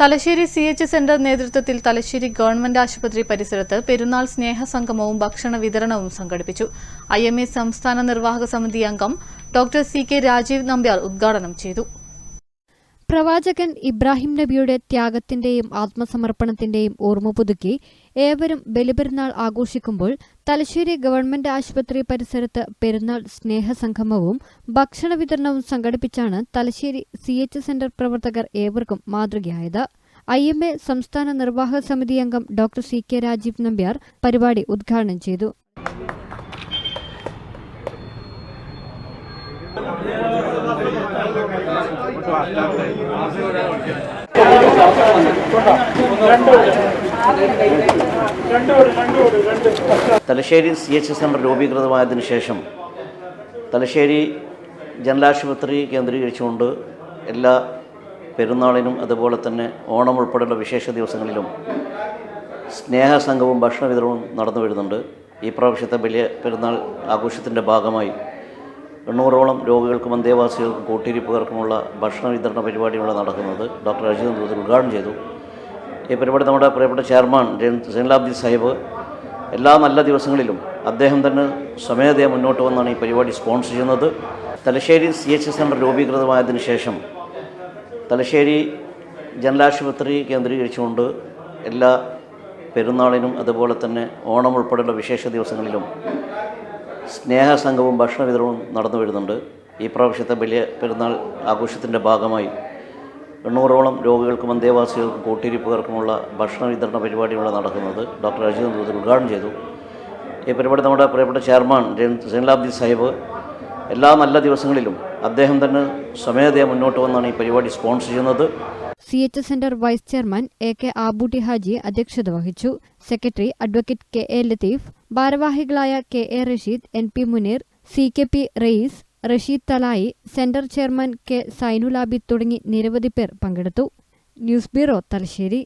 Thalassery C H centre നേതൃത്വത്തിൽ Thalassery government ആശുപത്രി പരിസരത്ത് പെരുന്നാൾ സ്നേഹസംഗമവും ഭക്ഷണ വിതരണവും സംഘടിപ്പിച്ചു. ഐ എം എ സംസ്ഥാന നിർവാഹക സമിതി അംഗം doctor C K Rajeev Nambiar ഉദ്ഘാടനം ചെയ്തു. പ്രവാചകൻ ഇബ്രാഹിം നബിയുടെ ത്യാഗത്തിന്റെയും ആത്മസമർപ്പണത്തിന്റെയും ഓർമ്മ പുതുക്കി ഏവരും ബലിപെരുന്നാൾ ആഘോഷിക്കുമ്പോൾ തലശ്ശേരി ഗവൺമെന്റ് ആശുപത്രി പരിസരത്ത് പെരുന്നാൾ സ്നേഹസംഗമവും ഭക്ഷണ വിതരണവും സംഘടിപ്പിച്ചാണ് തലശ്ശേരി സി എച്ച് സെന്റർ പ്രവർത്തകർ ഏവർക്കും മാതൃകയായത്. ഐ എം എ സംസ്ഥാന നിർവാഹക സമിതി അംഗം doctor C. K. Rajeev Nambiar പരിപാടി ഉദ്ഘാടനം ചെയ്തു. Thalassery C H S centre രൂപീകൃതമായതിനു ശേഷം തലശ്ശേരി ജനലാശുപത്രി കേന്ദ്രീകരിച്ചുകൊണ്ട് എല്ലാ പെരുന്നാളിനും അതുപോലെ തന്നെ ഓണം ഉൾപ്പെടെയുള്ള വിശേഷ ദിവസങ്ങളിലും സ്നേഹസംഘവും ഭക്ഷണ വിതരണവും നടന്നു വരുന്നുണ്ട്. ഈ പ്രാവശ്യത്തെ വലിയ പെരുന്നാൾ ആഘോഷത്തിന്റെ ഭാഗമായി എണ്ണൂറോളം രോഗികൾക്കും അന്തേവാസികൾക്കും കൂട്ടിരിപ്പുകാർക്കുമുള്ള ഭക്ഷണ വിതരണ പരിപാടിയാണ് നടക്കുന്നത്. ഡോക്ടർ അജിത് ദൂതർ ഉദ്ഘാടനം ചെയ്തു. ഈ പരിപാടി നമ്മുടെ പ്രിയപ്പെട്ട ചെയർമാൻ ജൈൻലാബ്ദി സാഹിബ് എല്ലാ നല്ല ദിവസങ്ങളിലും അദ്ദേഹം തന്നെ സ്വമേധയാ മുന്നോട്ട് വന്നാണ് ഈ പരിപാടി സ്പോൺസർ ചെയ്യുന്നത്. തലശ്ശേരി സി എച്ച് സെന്റർ രൂപീകൃതമായതിനു ശേഷം തലശ്ശേരി ജനലാശുപത്രി കേന്ദ്രീകരിച്ചുകൊണ്ട് എല്ലാ പെരുന്നാളിനും അതുപോലെ തന്നെ ഓണം ഉൾപ്പെടെയുള്ള വിശേഷ ദിവസങ്ങളിലും സ്നേഹസംഘവും ഭക്ഷണ വിതരണവും നടന്നു വരുന്നുണ്ട്. ഈ പ്രാവശ്യത്തെ വലിയ പെരുന്നാൾ ആഘോഷത്തിന്റെ ഭാഗമായി എണ്ണൂറോളം രോഗികൾക്കും അന്തേവാസികൾക്കും കൂട്ടിരിപ്പുകാർക്കുമുള്ള ഭക്ഷണ വിതരണ പരിപാടിയാണ് നടക്കുന്നത്. ഡോക്ടർ അജിത് ദൂതർ ഉദ്ഘാടനം ചെയ്തു. ഈ പരിപാടി നമ്മുടെ പ്രിയപ്പെട്ട ചെയർമാൻ ജൈനലാബ്ദി സാഹിബ്. എല്ലാ നല്ല ദിവസങ്ങളിലും അദ്ദേഹം തന്നെ സ്വമേധയാ മുന്നോട്ട് വന്നാണ് ഈ പരിപാടി സ്പോൺസർ ചെയ്യുന്നത്. C H centre vice chairman A K Abootty Haji അധ്യക്ഷത വഹിച്ചു. Secretary advocate K A Latheef ഭാരവാഹികളായ K A Rasheed N P Muneer C K P Rayees Rasheed Thalayi centre chairman K Zainulabi തുടങ്ങി നിരവധി പേർ പങ്കെടുത്തു. News bureau Thalassery.